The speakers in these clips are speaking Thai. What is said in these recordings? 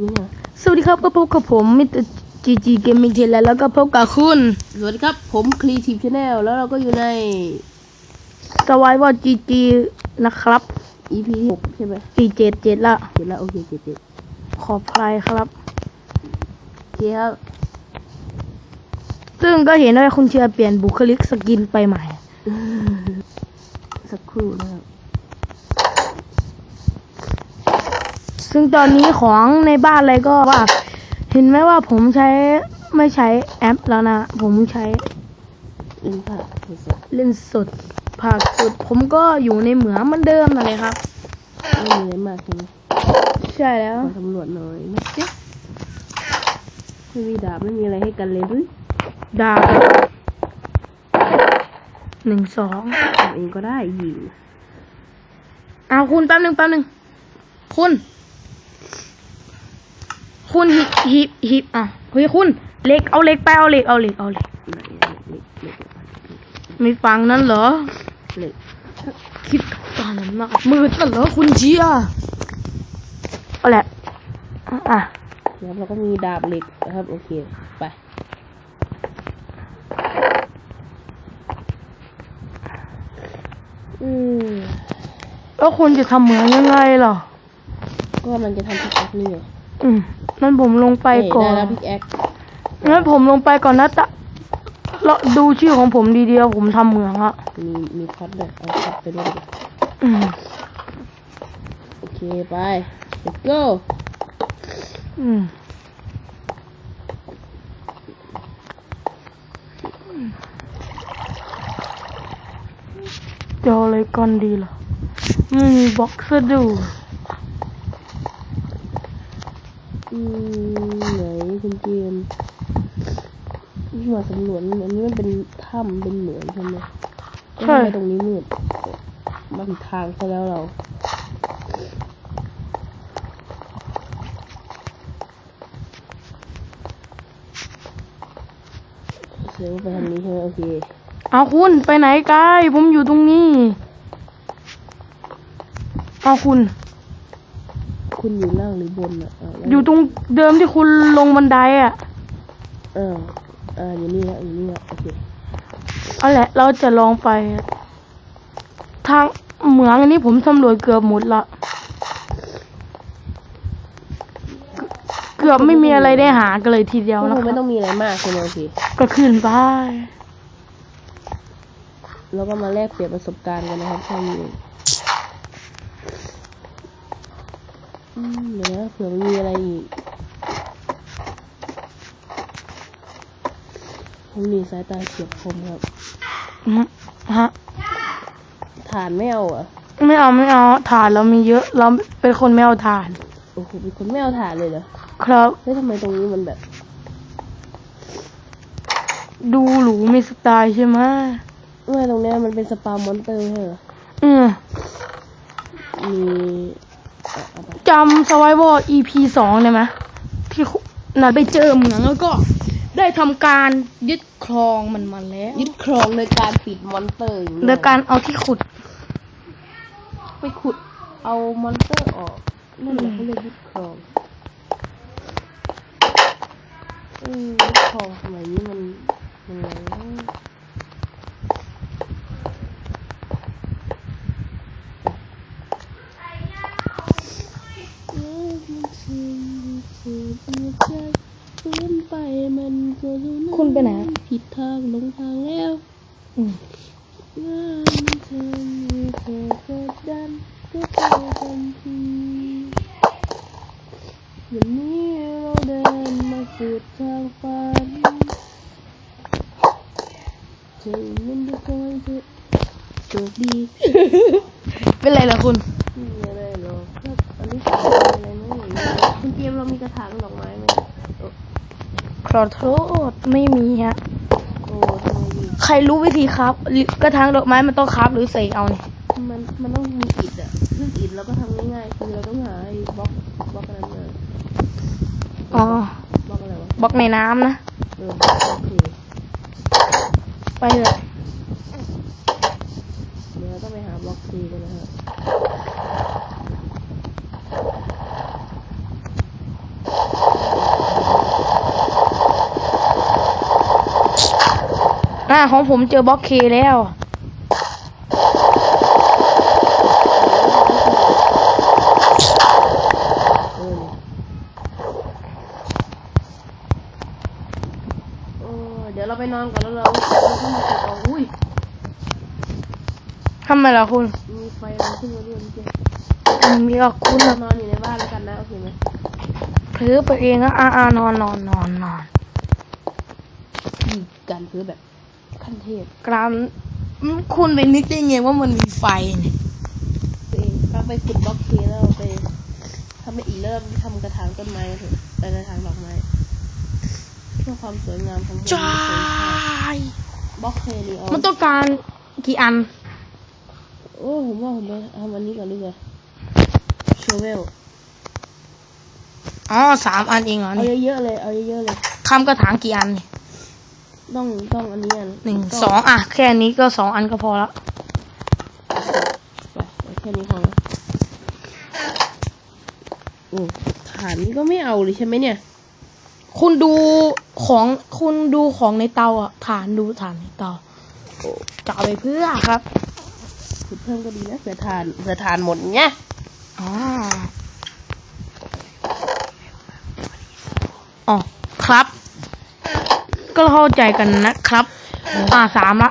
นี่นะสวัสดีครับก็พบกับผมมิสเตอร์จีจีเกมมิ่งเทนแล้วแล้วก็พบกับคุณ สวัสดีครับ ผมครีทีฟชาแนลแล้วเราก็อยู่ในสวายวอจีจีนะครับ EP ที่หกใช่ไหมจีเจ็ดเจ็ดละเจ็ดแล้วโอเคเจ็ดเจ็ดขอบใครครับโอเคครับ ซึ่งก็เห็นว่าคุณเชียร์เปลี่ยนบุคลิกสกินไปใหม่ สักครู่นะครับ ซึ่งตอนนี้ของในบ้านอะไรก็ว่า เห็นไหมว่าผมใช้ไม่ใช้แอปแล้วนะ ผมใช้เล่นผ่าโทรศัพท์เล่นสดภาคสดผมก็อยู่ในเหมืองเหมันเดิมนั่นเลยครับไม่มีอะไรมากใช่ไหมใช่แล้วขอตำรวจหน่อยนะจ๊ะไม่มีดาบไม่มีอะไรให้กันเลยหรือดาบหนึ่งสองทำเองก็ได้ยิงเอาคุณแป๊บหนึ่งแป๊บหนึ่งคุณ คุณหิหิหิอะเฮ้ยคุณเหล็กเอาเหล็กไปเอาเหล็กเอาเหล็กเอาเหล็กไหนเล็กเล็กเล็กไม่ฟังนั่นเหรอเล็กคิดตอนนั้นมากมืดนั่นเหรอคุณเชียร์เอาแหละอะอะแล้วเราก็มีดาบเหล็กนะครับโอเคไปอืมแล้วคุณจะทำเหมือนยังไงเหรอก็มันจะทำพิกแอคนี่ไง อืมนั่นผมลงไปก่อนได้แล้วพิกแอคงั้นผมลงไปก่อนนะตะแล้วดูชื่อของผมดีๆผมทำเหมืองอะมีมีพัดด้วยเอาพัดไปด้วยดิอืมโอเคไป let's go อืมจะเอาอะไรก่อนดีล่ะไม่มีบ็อกซ์ดูอืมไหนคุณเกม ที่มาสำรวจนี่อันนี้มันเป็นถ้ำเป็นเหมืองใช่ไหมแล้วใช่ทำไมตรงนี้มืดมาผิดทางซะแล้วเราเสียงไปทางนี้ใช่ไหมโอเคเอาคุณไปไหนกายผมอยู่ตรงนี้เอาคุณ คุณอยู่ล่างหรือบนอะอ่าแล้วอยู่ตรงเดิมที่คุณลงบันไดอะอ่าอ่าอยู่นี่ละอยู่นี่ละโอเคเอาแหละ เราจะลองไป ทางเหมืองอันนี้ผมสำรวจเกือบหมดละ เกือบไม่มีอะไรได้หากันเลยทีเดียวก็นะคงคไม่รับต้องมีอะไรมากใช่ไหมโอเคก็ขึ้นไป แล้วก็มาแลกเปลี่ยนประสบการณ์กันนะครับท่านนี้อืมเดี๋ยวนะเผื่อมันมีอะไรอีก ผมมีสายตาเฉียบคมครับอืมฮะฐานไม่เอาเหรอะไม่เอาไม่เอาถ่านเรามีเยอะ เราเป็นคนไม่เอาถ่านโอ้โหเป็นคนไม่เอาฐานเลยเหรอครับเฮ้ยทำไมตรงนี้มันแบบ ดูหรูมีสไตล์ใช่ไหมเมื่อตรงเนี้ยมันเป็นสปามอนเตอร์ใช่เหรออืมมีเอาเอาไปจำ Survival EP สองได้ไหมที่คุนัดไปเจอเหมืองแล้วก็ ได้ทำการยึดครองมันมาแล้วยึดครองในการปิดมอนเตอร์อย่างเงี้ยโดยการเอาที่ขุด ไปขุดเอามอนเตอร์ออกนั่นแหละเขาเรียกยึดครองอืมยึดครองสมัยนี้มันยังไงนะเอ้ยมันเสียงเสียงหัวใจฟื้นไปมันก็รู้นะ คุณไปไหนอะ ผิดทางหลงทางแล้วอืมว่ามันเธอมีเธอกดดันก็เธอทันทีวันนี้เราเดินมาสุดทางฝันเธอมันจะคอยเธอโชคดีเป็นไรล่ะคุณไม่มีอะไรหรอกครับอันนี้ขาดอะไรไหมคุณเจมส์เรามีกระถางดอกไม้ไหมโอ้ขอโทษไม่มีฮะโอ้ทำไมดี ใครรู้วิธีครับ กระถางดอกไม้มันต้องครับหรือเสกเอาเนี่ยมันมันต้องมีอิฐอะซึ่งอิฐเราก็ทำง่ายๆคือเราต้องหาไอ้บล็อกบล็อกอะไรมาอ๋อบล็อกอะไรวะบล็อกในน้ำนะเออโอเคไปเลย เดี๋ยวเราต้องไปหาบล็อกซีกันนะฮะ อ่าของผมเจอบล็อกเคแล้วเออเออเดี๋ยวเราไปนอนก่อนแล้วเราเราขึ้นมาเก็บเอาอุ้ยทำไมล่ะคุณ มีไฟอะไรขึ้นมาด้วยเมื่อกี้อืมมีกับคุณเราอะนอนอยู่ในบ้านแล้วกันนะโอเคไหมเผือไปเองอะอ่าอ่านอนนอนนอนนอนดีกันคือแบบ ขั้นเทพกรามอืมคุณไปนึกได้ไงว่ามันมีไฟเนี่ยตัวเองถ้าไปขุดบล็อกเคแล้วไปทำไปอีกแล้วเราทำกระถางต้นไม้กันเถอะไปกระถางดอกไม้เพื่อความสวยงามของมันจ้ายบล็อกเคนี่เอามันต้องการกี่อัน โอ้ผมว่าผมไปทำอันนี้ก่อนดีกว่าโชเวลอ๋อสามอันเองเหรอเอานี่เยอะๆเลยเอาเยอะๆเลยทำกระถางกี่อันนี่ ต้องต้องอันนี้อันหนึ่งต้สองอะแค่นี้ก็สองอันก็พอละไปเอาแค่นี้พอแล้วโอ้ฐานนี่ก็ไม่เอาเลยใช่ไหมเนี่ย คุณดูของคุณดูของในเตาอะฐานดูฐานในเตาโอ้จะเอาไปเพื่อครับขุดเพิ่มก็ดีนะเผื่อทานเผื่อทานหมดเงี้ยอ๋ออ๋อครับ ก็เข้าใจกันนะครับ อ่าสามละ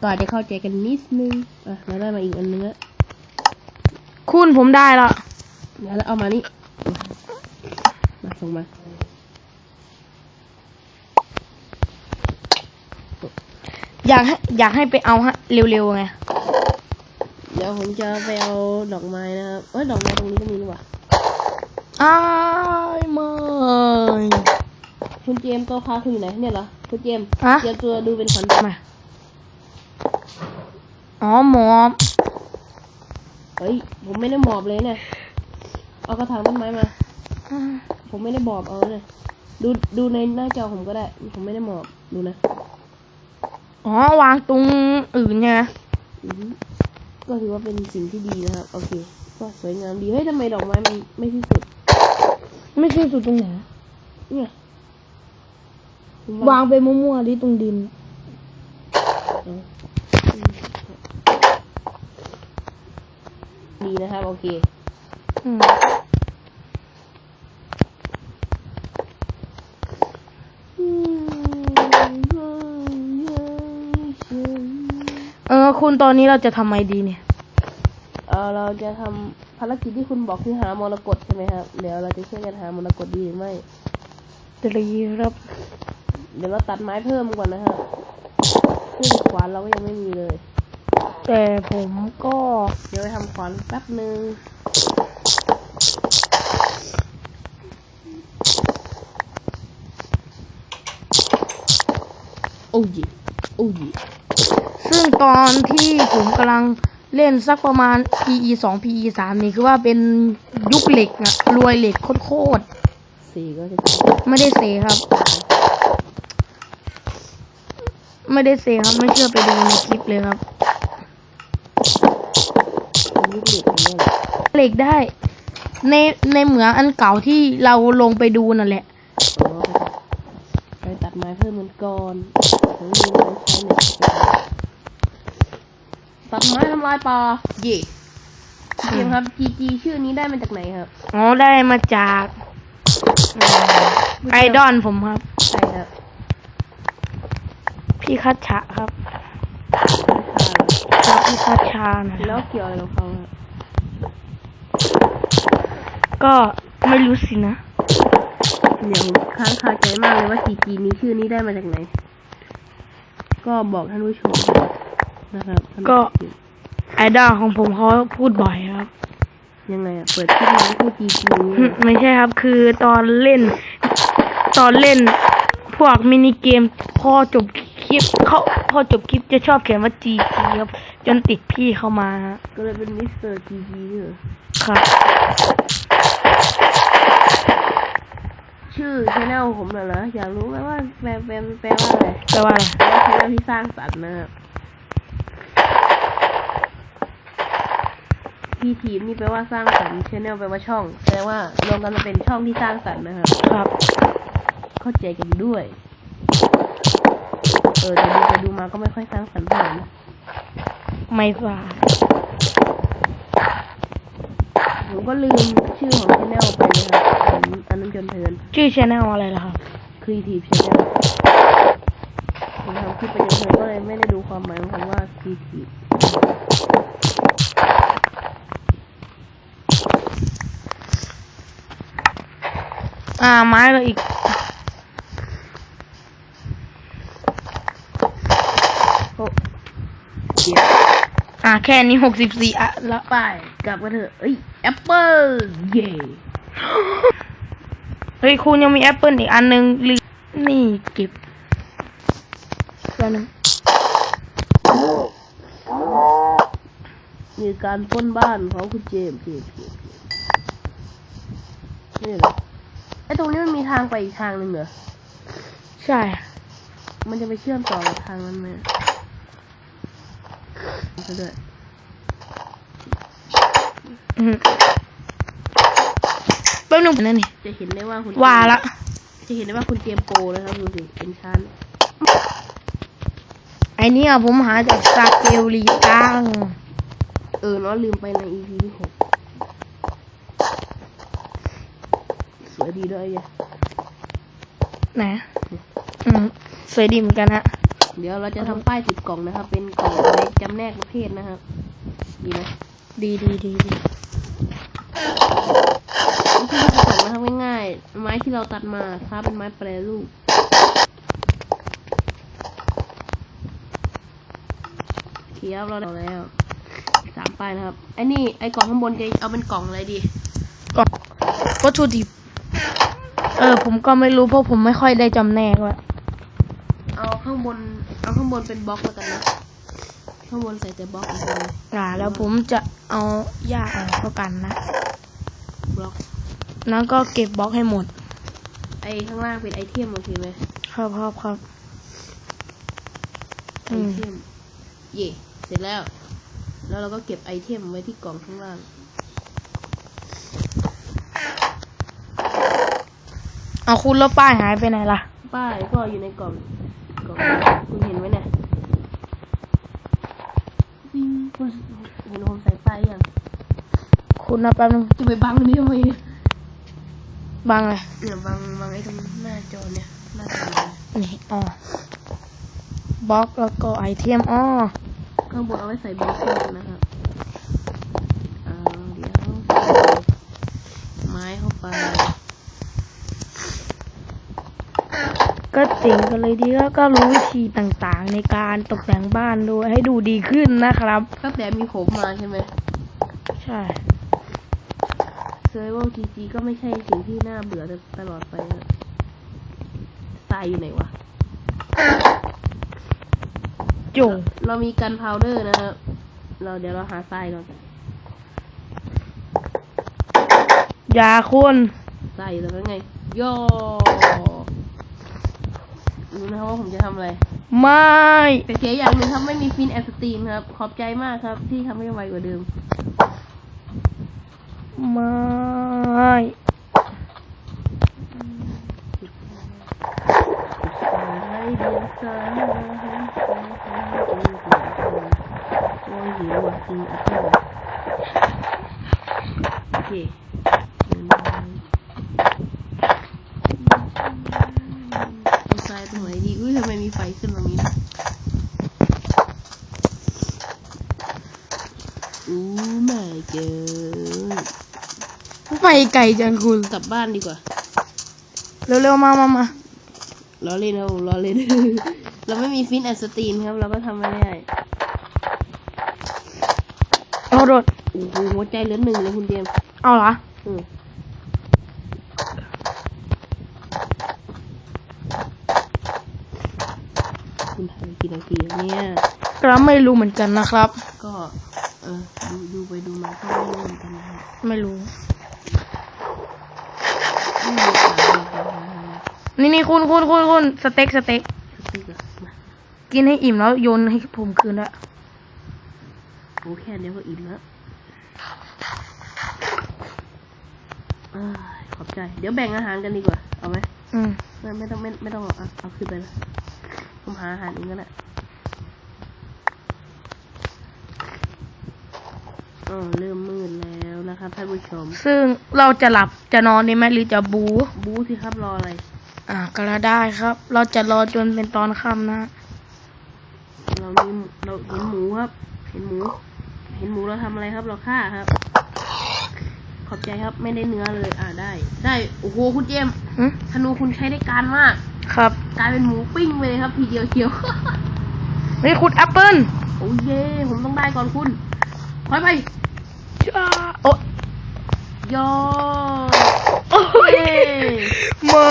ก็อาจจะเข้าใจกันนิดนึง อะเราได้มาอีกอันนึงแล้วคุณผมได้ละเดี๋ยวเราเอามานี่ มาส่งมา อยากให้อยากให้ไปเอาฮะเร็วๆไง เดี๋ยวผมจะไปเอาดอกไม้นะครับเอ้ยดอกไม้ตรงนี้ก็มีนี่หว่าอ้ายไม่ คุณเจมส์ตัวพาคุณอยู่ไหนเนี่ยเหรอคุณเจมส์อะเตรียมตัวดูเป็นขวัญมา อ๋อหมอเฮ้ยผมไม่ได้หมอบเลยเนี่ย เอากระถางต้นไม้มา ผมไม่ได้หมอบเอาเลยดูดูในหน้าจอผมก็ได้ ผมไม่ได้หมอบดูนะอ๋อวางตรงอื่นไงอือฮึก็ถือว่าเป็นสิ่งที่ดีนะครับโอเค ก็สวยงามดีเฮ้ยทำไมดอกไม้มันไม่ที่สุด ไม่ใช่สุดตรงไหนเนี่ยผม วางไปมั่วๆที่ตรงดินเอออืมดีนะครับ โอเคอืมเออ คุณตอนนี้เราจะทำไงดีเนี่ย เออเราจะทำภารกิจที่คุณบอกคือหามรกตใช่ไหมครับเดี๋ยวเราจะช่วยกันหามรกตดีหรือไม่ดีครับ เดี๋ยวเราตัดไม้เพิ่มก่อนนะครับซึ่งขวานเราก็ยังไม่มีเลย แต่ผมก็ เดี๋ยวไปทำขวานแป๊บหนึ่งโอ้ยโอ้ยซึ่งตอนที่ผมกำลังเล่นสักประมาณ PE สอง PE สามนี่คือว่าเป็นยุคเหล็กอะรวยเหล็กโคตรสี่ก็จะๆไม่ได้เซครับ ไม่ได้เซครับไม่เชื่อไปดูในคลิปเลยครับเป็นยุคเหล็กอย่างเงี้ยแหละเหล็กได้ ในในเหมืองอันเก่าที่เราลงไปดูนั่นแหละอ๋อไปตัดไม้เพิ่มมันก่อนถึงมีไม้ใช้เนี่ยตัดไม้ทำลายป่าเย่เพียงครับ GG ชื่อนี้ได้มาจากไหนครับ อ๋อได้มาจาก ไอดอลผมครับใช่ครับ พี่คัชชะครับราคาเหรอครับพี่คัชชานะคแล้รัวบเกี่ยวอะไรกับเขาครับก็ไม่รู้สินะเดี๋ยวผมค้างคาใจมากเลยว่า GG นี้ชื่อนี้ได้มาจากไหน ก็บอกท่านผู้ชมนะครับท่านผู้ชมก็ไอดอลของผมเขาพูดบ่อยครับ ยังไงอะเปิดคลิปมาพูด GG นี้ไม่ใช่ครับ คือตอนเล่น ตอนเล่น พวกมินิเกมพอจบค ลิปเขาพอจบคลิปจะชอบเขียนว่า GG ครับ จนติดพี่เข้ามาฮะก็เลยเป็นมิสเตอร์ GG เหรอครับ ชื่อชแนลผมน่ะเหรออยากรู้ไหมว่าแปลแปลแปลว่าอะไรแปลว่าอะไรแปลว่าชแนลที่สร้างสรรค์นะครับพี่ทีมนี่แปลว่าสร้างสรรค์ชแนลแปลว่าช่อง แปลว่ารวมกันมาเป็นช่องที่สร้างสรรค์นะครับ ครับ เข้าใจกันด้วยโออแต่ดูไปดูมาก็ไม่ค่อยสร้างสรรค์เท่าไหร่นะไม่ทราบผมก็ลืมชื่อของชแนลไปนะครับผมอันนั้นจนเทินชื่อชแนลอะไรล่ะครับครีเอทีฟชแนลผมทำคลิปไปจนเทินก็เลยไม่ได้ดูความหมายของคำว่าครีเอทีฟอ่าไม้ก็อีก โอ้เดี๋ยว อ่า แค่นี้หกสิบสี่อะละไป กลับกันเถอะเอ้ยแอปเปิลเย่เฮ้ยคุณยังมีแอปเปิลอีกอันนึงลืมนี่เก็บแล้วนึงมีการปล้นบ้านของคุณเจมส์เจมส์เจมส์นี่เหรอไอตรงนี้มันมีทางไปอีกทางหนึ่งเหรอ ใช่ มันจะไปเชื่อมต่อกับทางนั้นไหม ซะด้วยอืมแป๊บนึงนั่นนี่จะเห็นได้ว่าคุณว่าละ จะเห็นได้ว่าคุณเจมส์โปรนะครับดูสิเป็นชั้นไอเนี้ยผมหาจากซาเกลลีตังเออเนาะลืมไปใน EP ที่หกสวยดีด้วยเนี่ยไหนอืมสวยดีเหมือนกันฮะ เดี๋ยวเราจะทำป้ายติดกล่องนะครับ เป็นกล่องในจำแนกประเภทนะครับ ดีไหมดีดีดีดีวิธีการผสมนะครับง่ายๆไม้ที่เราตัดมาค้าเป็นไม้แปรรูปเทียบเราได้แล้วสามป้ายนะครับไอ้นี่ไอ้กล่องข้างบนจะเอาเป็นกล่องอะไรดีก็วัตถุดิบเออผมก็ไม่รู้เพราะผมไม่ค่อยได้จำแนกว่า เอาข้างบน เอาข้างบนเป็นบล็อกแล้วกันนะ ข้างบนใส่แต่บล็อกอีกเลยอ่า แล้วผมจะเอาหญ้าออกเท่ากันนะ บล็อก แล้วก็เก็บบล็อกให้หมด ไอ้ข้างล่างเป็นไอเทมโอเคไหมครับครับครับไออืมเทม เย่เสร็จแล้ว แล้วเราก็เก็บไอเทมไว้ที่กล่องข้างล่างเอาคุณแล้วป้ายหายไปไหนล่ะ ป้ายก็อยู่ในกล่องกล่อง คุณเห็นไหมเนี่ยปิ้งคุณเห็นผมใส่ป้ายยังคุณนะแป๊บนึงจะไปบังนี่ทำไมเนี่ยบังเลยเนี่ยบังบังไอ้ตรงหน้าจอเนี่ยหน้าจอเนี่ยนี่อ๋อบล็อกแล้วก็ไอเทมอ๋อข้างบนเอาไว้ใส่บล็อกนะครับเอาเดี๋ยวไม้เข้าไป ก็เจ๋งกันเลยดีแล้วก็รู้วิธีต่างๆ ในการตกแต่งบ้านด้วยให้ดูดีขึ้นนะครับ ตั้งแต่มีผมมาใช่ไหมใช่เซอร์ไวจีจีก็ไม่ใช่สิ่งที่น่าเบื่อตลอดไปนะทรายอยู่ไหนวะจงเรามีกันพาวเดอร์นะครับ เราเดี๋ยวเราหาทรายก่อนอย่าคุณทรายอยู่ตรงนั้นไงโย่ รู้นะครับว่าผมจะทำอะไร ไม่ แต่เสียอย่างหนึ่งครับไม่มีฟินแอนสตรีมครับ ขอบใจมากครับ ที่ทำให้ไวกว่าเดิม ไม่ โอ้ยหิวอะกินแอปเปิ้ลโอเคเอาทรายตรงไหนดีอุ้ยทำไมมีไฟขึ้นตรงนี้นะอู้ไม่เจอ ไปไกลจังคุณกลับบ้านดีกว่า เร็วๆมามามาล้อเล่นครับผมล้อเล่น เราไม่มีฟินแอนสตรีมครับ เราก็ทำไม่ได้เอารถโอ้โหหัวใจเหลือหนึ่งเลยคุณเดียมเอาเหรออืมคุณถ่ายกี่นาทีแล้วเนี่ยก็ไม่รู้เหมือนกันนะครับ ก็ เออดูดูไปดูมาก็ไม่รู้เหมือนกันนะครับไม่รู้ ไม่มีขาเลยครับ นี่นี่คุณคุณคุณคุณสเต็กสเต็กสติ๊กอะมากินให้อิ่มแล้วโยนให้ผมคืนละโอ้แค่เดียวก็อิ่มแล้วเอ้ยขอบใจ เดี๋ยวแบ่งอาหารกันดีกว่า เอาไหมอืมไม่ไม่ต้องไม่ไม่ต้องเอาเอาเอาขึ้นไปนะผมหาอาหารเองก็ได้เออเริ่มมืดแล้วนะครับท่านผู้ชม ซึ่งเราจะหลับจะนอนได้ไหมหรือจะบู บู๊สิครับรออะไร อ่า ก็แล้วได้ครับ เราจะรอจนเป็นตอนค่ำนะเรามีเราเห็นหมูครับ เห็นหมู เห็นหมูเราทำอะไรครับ เราฆ่าครับ ขอบใจครับไม่ได้เนื้อเลย อ่าได้ ได้โอ้โหคุณเจมส์หึธนูคุณใช้ได้การมาก ครับกลายเป็นหมูปิ้งไปเลยครับ ทีเดียวเชียวนี่คุณแอปเปิลโอ้เย่ผมต้องได้ก่อนคุณถอยไปจ้าโอ้ยอโอ้ยเย้ ไม่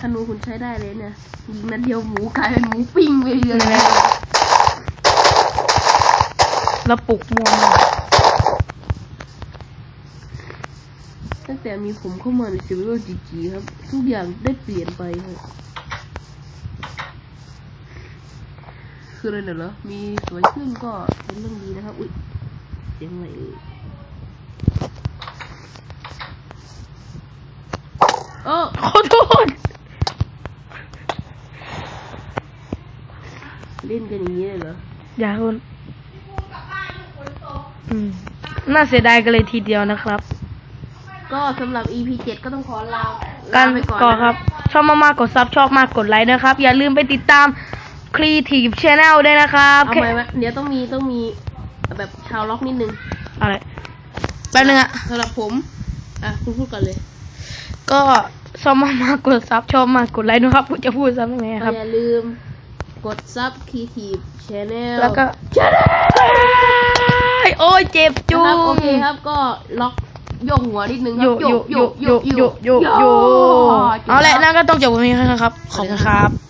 ธนูคุณใช้ได้เลยเนี่ยยิงนัดเดียวหมูกลายเป็นหมูปิ้งไปเลยแล้วปลุกมัวมากตั้งแต่มีผมเข้ามาในชีวิตจีจีครับ ทุกอย่างได้เปลี่ยนไปครับคืออะไรเหรอ มีสวยขึ้นก็เป็นเรื่องดีนะครับ อุ้ยเสียงอะไร เอ่ยโอ้ขอโทษเล่นกันอย่างนี้เลยเหรออย่าคุณอืมน่าเสียดายกันเลยทีเดียวนะครับ ก็สำหรับ EP 7 ก็ต้องขอลากัลานไปก่อนก่อนนะครับ ชอบมากๆกดซับชอบมากกดไลค์นะครับ อย่าลืมไปติดตาม Creative Channel ด้วยนะครับเอาไหมวะเดี๋ยวต้องมีต้องมีแบบชาวล็อกนิดนึง อะไรแป๊บนึงอะสำหรับผม อะ คุณพูดก่อนเลย ก็ชอบมากๆกดซับชอบมากกดไลค์นะครับพูดจะพูดซ้ำยังไงก็ครับ อย่าลืมกดซับ Creative Channel แล้วก็โอ้ยเจ็บจุนะครับโอเคงครับก็ล็อกโยกหัวนิดนึงคโยรับโยโยโยโยโยโยเอาแหละนั่นก็ต้องจบวันนี้นะครับ ขอบคุณครับ